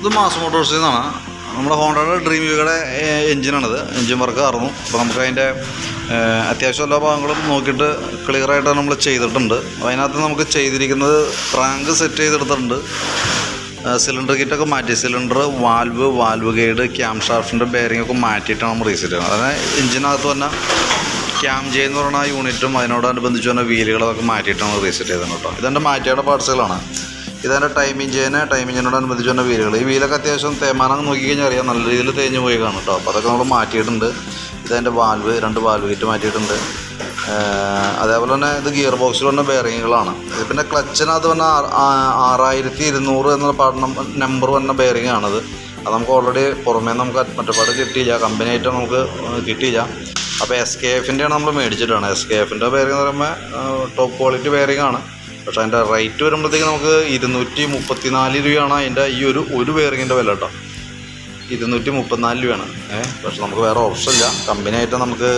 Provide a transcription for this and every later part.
ഇത് മാസ് മോട്ടോഴ്സിൽ നിന്നാണ് നമ്മുടെ ഹോണ്ടയുടെ ഡ്രീം വ്യൂയുടെ എഞ്ചിനാണിത്. എഞ്ചിൻ വർക്ക് ആയിരുന്നു. അപ്പോൾ നമുക്ക് അതിന്റെ അത്യാവശ്യം എല്ലാ ഭാഗങ്ങളും നോക്കിയിട്ട് ക്ലിയറായിട്ട് നമ്മൾ ചെയ്തിട്ടുണ്ട്. അതിനകത്ത് നമുക്ക് ചെയ്തിരിക്കുന്നത് ട്രാങ്ക് സെറ്റ് ചെയ്തെടുത്തിട്ടുണ്ട്. സിലിണ്ടർ കിറ്റൊക്കെ മാറ്റി. Cylinder valve valve guide cam ഷാഫ്റ്റിന്റെ bearing ഒക്കെ മാറ്റിയിട്ടാണ് നമ്മൾ റീസെറ്റ് ചെയ്യുന്നത്. അതായത് എഞ്ചിനകത്ത് തന്നെ ക്യാം ജെ എന്ന് പറയുന്ന യൂണിറ്റും അതിനോടനുബന്ധിച്ച് തന്നെ വീലുകളൊക്കെ മാറ്റിയിട്ടാണ് റീസെറ്റ് ചെയ്തത് കേട്ടോ. ഇതെന്റെ മാറ്റിയുടെ പാർട്സുകളാണ് ഇതെന്റെ ടൈമിംഗ് ചെയിന് ടൈമിങ്ങിനോടനുബന്ധിച്ച് തന്നെ വീലുകൾ ഈ വീലൊക്കെ അത്യാവശ്യം തേമാനം നോക്കിക്കഴിഞ്ഞാൽ അറിയാം. നല്ല രീതിയിൽ തേഞ്ഞ് പോയി കാണും കേട്ടോ അപ്പോൾ അതൊക്കെ നമ്മൾ മാറ്റിയിട്ടുണ്ട്. ഇതെന്റെ വാൽവ് രണ്ട് വാൽവ് കിറ്റ് മാറ്റിയിട്ടുണ്ട്. അതേപോലെ തന്നെ ഇത് ഗിയർ ബോക്സിൽ വന്ന ബെയറിങ്ങുകളാണ് ഇത് പിന്നെ ക്ലച്ചിനകത്ത് വന്ന ആറായിരത്തി ഇരുന്നൂറ് എന്ന പഠനം നമ്പർ വന്ന ബെയറിംഗ് ആണത് അത് നമുക്ക് ഓൾറെഡി പുറമേ നമുക്ക് മറ്റേപാട് കിട്ടിയില്ല. കമ്പനി ആയിട്ട് നമുക്ക് കിട്ടിയില്ല. അപ്പോൾ എസ് കെ എഫിന്റെയാണ് നമ്മൾ മേടിച്ചിട്ടാണ് എസ് കെ എഫിന്റെ ബെയറിംഗ് എന്ന് പറയുമ്പോൾ ടോപ്പ് ക്വാളിറ്റി ബെയറിംഗ് ആണ്. പക്ഷേ അതിന്റെ റേറ്റ് വരുമ്പോഴത്തേക്ക് നമുക്ക് ഇരുന്നൂറ്റി മുപ്പത്തി നാല് രൂപയാണ് അതിന്റെ ഈ ഒരു ഒരു വെയറിങ്ങിന്റെ വില കേട്ടോ. ഇരുന്നൂറ്റി മുപ്പത്തിനാല് രൂപയാണ്. ഏഹ് പക്ഷെ നമുക്ക് വേറെ ഓപ്ഷൻ ഇല്ല. കമ്പനിയായിട്ട് നമുക്ക്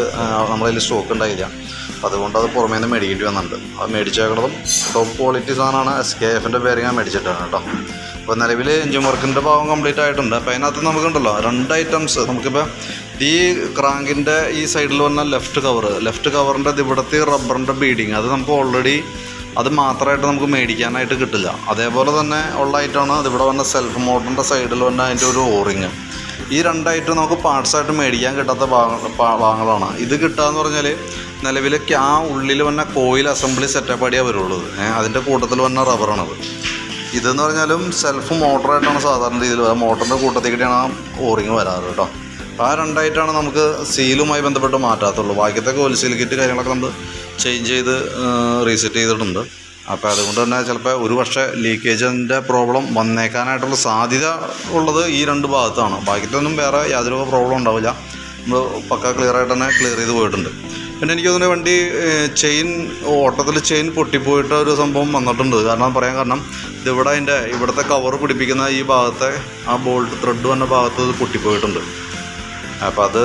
നമ്മളതിൽ സ്റ്റോക്ക് ഉണ്ടായില്ല. അപ്പോൾ അതുകൊണ്ട് അത് പുറമേ നിന്ന് മേടിക്കേണ്ടി വന്നിട്ടുണ്ട്. അത് മേടിച്ചേക്കുന്നതും ടോപ്പ് ക്വാളിറ്റി സാധനമാണ്. എസ് കെ എഫിന്റെ പേര് ഞാൻ മേടിച്ചിട്ടാണ് കേട്ടോ. അപ്പോൾ നിലവിൽ എഞ്ചിൻ വർക്കിന്റെ ഭാഗം കംപ്ലീറ്റ് ആയിട്ടുണ്ട്. അപ്പോൾ അതിനകത്ത് നമുക്കുണ്ടല്ലോ രണ്ട് ഐറ്റംസ് നമുക്കിപ്പോൾ ഈ ക്രാങ്കിന്റെ ഈ സൈഡിൽ വന്ന ലെഫ്റ്റ് കവർ ലെഫ്റ്റ് കവറിന്റെ ഇവിടുത്തെ റബ്ബറിന്റെ ബീഡിങ് അത് നമുക്ക് ഓൾറെഡി അത് മാത്രമായിട്ട് നമുക്ക് മേടിക്കാനായിട്ട് കിട്ടില്ല. അതേപോലെ തന്നെ ഉള്ള ഐറ്റമാണ് അതിവിടെ വന്ന സെൽഫ് മോട്ടറിന്റെ സൈഡിൽ വന്ന അതിന്റെ ഒരു ഓറിങ് ഈ രണ്ടായിട്ടും നമുക്ക് പാർട്സായിട്ട് മേടിക്കാൻ കിട്ടാത്ത ഭാഗ ഭാഗങ്ങളാണ് ഇത് കിട്ടുക എന്ന് പറഞ്ഞാൽ നിലവിൽ ആ ഉള്ളിൽ വന്ന കോയിൽ അസംബ്ലി സെറ്റപ്പ് അടിയാണ് വരുള്ളൂ. അതിന്റെ കൂട്ടത്തിൽ വന്ന റബ്ബറാണത് ഇതെന്ന് പറഞ്ഞാലും സെൽഫ് മോട്ടറായിട്ടാണ് സാധാരണ രീതിയിൽ വരാം മോട്ടറിന്റെ കൂട്ടത്തേക്കിട്ടാണ് ആ ഓറിങ് വരാറ് കേട്ടോ. ആ രണ്ടായിട്ടാണ് നമുക്ക് സീലുമായി ബന്ധപ്പെട്ട് മാറ്റാത്തുള്ളൂ. ബാക്കിയത്തെ കോയിൽ കിറ്റ് കാര്യങ്ങളൊക്കെ നമ്മൾ ചേഞ്ച് ചെയ്ത് റീസെറ്റ് ചെയ്തിട്ടുണ്ട്. അപ്പോൾ അതുകൊണ്ട് തന്നെ ചിലപ്പോൾ ഒരു പക്ഷേ ലീക്കേജിന്റെ പ്രോബ്ലം വന്നേക്കാനായിട്ടുള്ള സാധ്യത ഉള്ളത് ഈ രണ്ട് ഭാഗത്താണ്. ബാക്കിയിട്ടൊന്നും വേറെ യാതൊരു പ്രോബ്ലം ഉണ്ടാവില്ല. നമ്മൾ പക്ക ക്ലിയർ ആയിട്ട് തന്നെ ക്ലിയർ ചെയ്ത് പോയിട്ടുണ്ട്. പിന്നെ എനിക്ക് തോന്നുന്നു വണ്ടി ചെയിൻ ഓട്ടത്തിൽ ചെയിൻ പൊട്ടിപ്പോയിട്ട് ഒരു സംഭവം വന്നിട്ടുണ്ട്. കാരണം പറയാൻ കാരണം ഇതിവിടെ അതിന്റെ ഇവിടുത്തെ കവർ പിടിപ്പിക്കുന്ന ഈ ഭാഗത്തെ ആ ബോൾട്ട് ത്രെഡ് വന്ന ഭാഗത്ത് പൊട്ടിപ്പോയിട്ടുണ്ട്. അപ്പോൾ അത്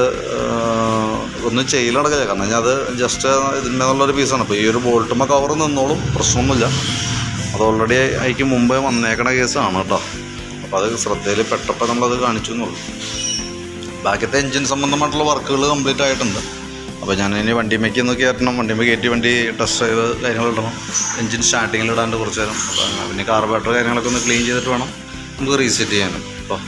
ഒന്നും ചെയ്യലടക്കില്ല കാരണം അത് ജസ്റ്റ് ഇതിന്റെ നല്ലൊരു പീസാണ് അപ്പോൾ ഈ ഒരു ബോൾട്ടുമ്മ കവർ നിന്നോളും പ്രശ്നമൊന്നുമില്ല. അത് ഓൾറെഡി അതിക്ക് മുമ്പേ വന്നേക്കണ കേസാണ് കേട്ടോ അപ്പോൾ അത് ശ്രദ്ധയിൽ പെട്ടപ്പോൾ നമ്മളത് കാണിച്ചു എന്നുള്ളൂ ബാക്കിയത്തെ എൻജിൻ സംബന്ധമായിട്ടുള്ള വർക്കുകൾ കംപ്ലീറ്റ് ആയിട്ടുണ്ട്. അപ്പോൾ ഞാൻ ഇനി വണ്ടിമേക്ക് ഒന്ന് കയറ്റണം വണ്ടിമേ കയറ്റി വണ്ടി ടെസ്റ്റ് ഡ്രൈവ് കാര്യങ്ങൾ ഇടണം. എൻജിൻ സ്റ്റാർട്ടിങ്ങിൽ ഇടാണ്ട് കുറച്ച് നേരം. പിന്നെ കാർബറേറ്റർ കാര്യങ്ങളൊക്കെ ഒന്ന് ക്ലീൻ ചെയ്തിട്ട് വേണം നമുക്ക് റീസെറ്റ് ചെയ്യാനും അപ്പോൾ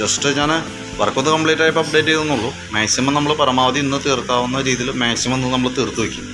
ജസ്റ്റ് ഞാൻ വർക്കൊന്ന് കംപ്ലീറ്റ് ആയപ്പോൾ അപ്ഡേറ്റ് ചെയ്തെന്നുള്ളൂ. മാക്സിമം നമ്മൾ പരമാവധി ഇന്ന് തീർക്കാവുന്ന രീതിയിൽ മാക്സിമം ഒന്ന് നമ്മൾ തീർത്ത് വയ്ക്കും